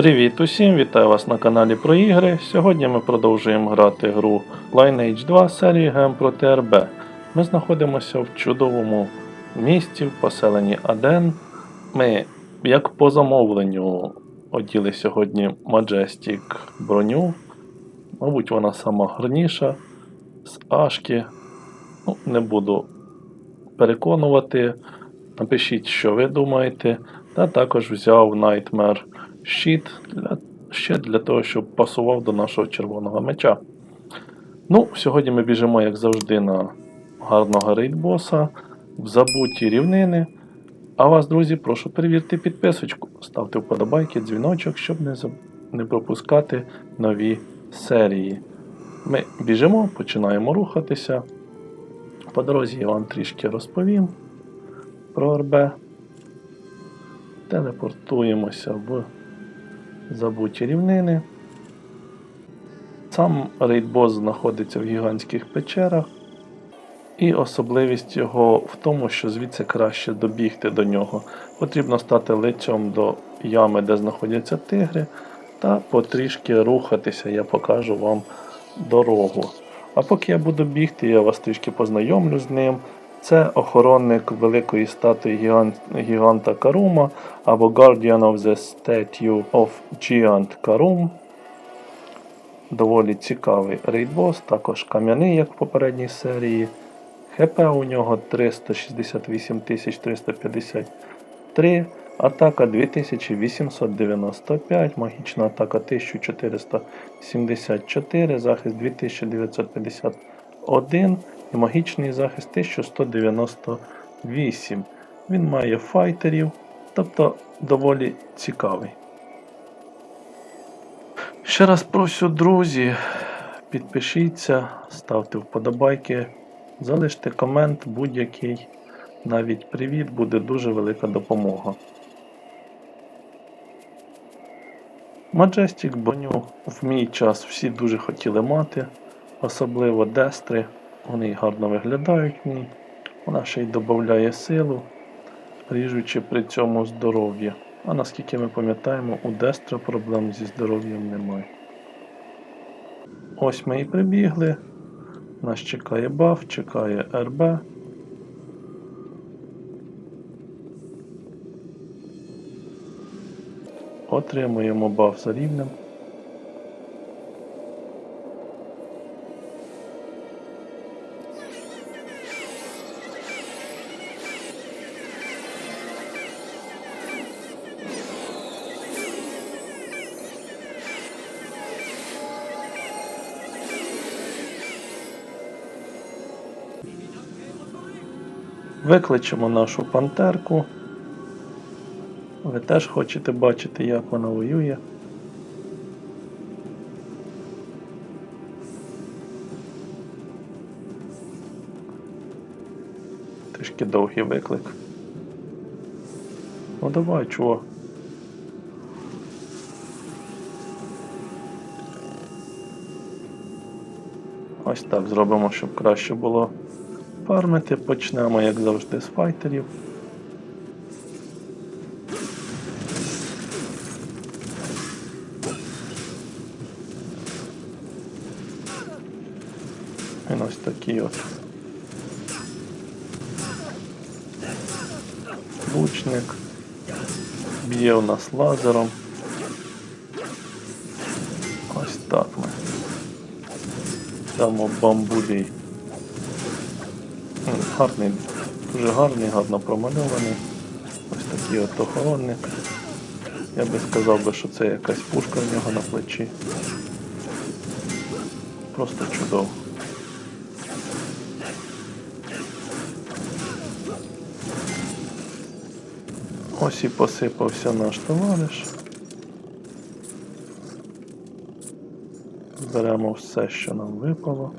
Привіт усім! Вітаю вас на каналі про ігри. Сьогодні ми продовжуємо грати гру Lineage 2 серії ГМ проти РБ. Ми знаходимося в чудовому місті, в поселенні Аден. Ми, як по замовленню, оділи сьогодні Majestic броню. Мабуть, вона сама гарніша з Ашки. Ну, не буду переконувати. Напишіть, що ви думаєте. Та також взяв Nightmare щит для, ще для того, щоб пасував до нашого червоного меча. Ну, сьогодні ми біжимо, як завжди, на гарного рейдбоса, в забуті рівнини. А вас, друзі, прошу перевірити підписочку, ставте вподобайки, дзвіночок, щоб не, заб- не пропускати нові серії. Ми біжимо, починаємо рухатися. По дорозі я вам трішки розповім про РБ. Телепортуємося в забуті рівнини. Сам рейдбос знаходиться в гігантських печерах, і особливість його в тому, що звідси краще добігти до нього. Потрібно стати лицем до ями, де знаходяться тигри, та потрішки рухатися, я покажу вам дорогу. А поки я буду бігти, я вас трішки познайомлю з ним. Це охоронник великої статуї гіганта Карума або Guardian of the Statue of Giant Karum. Доволі цікавий рейдбос, також кам'яний, як в попередній серії. ХП у нього 368 353, атака 2895, магічна атака 1474, захист 2951 і магічний захист 1198. Він має файтерів, тобто доволі цікавий. Ще раз прошу, друзі, підпишіться, ставте вподобайки, залиште комент будь-який. Навіть привіт буде дуже велика допомога. Majestic броню в мій час всі дуже хотіли мати, особливо дестри. Вони гарно виглядають в ній. Вона ще й додає силу, ріжучи при цьому здоров'я. А наскільки ми пам'ятаємо, у Дестра проблем зі здоров'ям немає. Ось ми і прибігли. Нас чекає баф, чекає РБ. Отримуємо баф за рівнем. Викличемо нашу пантерку. Ви теж хочете бачити, як вона воює. Трішки довгий виклик. Ну давай, чувак. Ось так зробимо, щоб краще було фармити. Почнемо, як завжди, з файтерів. Він ось такий от. Лучник. Б'є у нас лазером. Ось так ми. Дамо бамбулій. Гарний, дуже гарний, гарно промальований. Ось такий от охоронник. Я би сказав би, що це якась пушка в нього на плечі. Просто чудово. Ось і посипався наш товариш. Беремо все, що нам випало.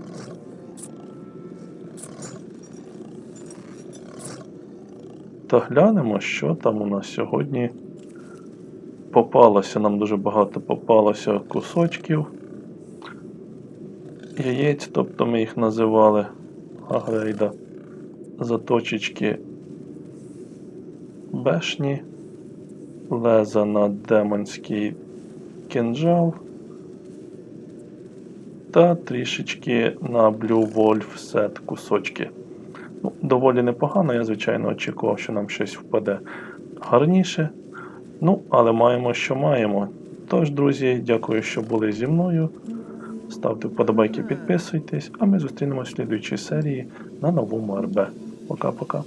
Та глянемо, що там у нас сьогодні попалося. Нам дуже багато попалося кусочків. Яєць, тобто ми їх називали агрейда. Заточечки бешні, леза на демонській кинджал та трішечки на Blue Wolf сет кусочки. Ну, доволі непогано, я звичайно очікував, що нам щось впаде гарніше. Ну, але маємо, що маємо. Тож, друзі, дякую, що були зі мною. Ставте вподобайки, підписуйтесь, а ми зустрінемось в слідуючій серії на новому РБ. Пока-пока.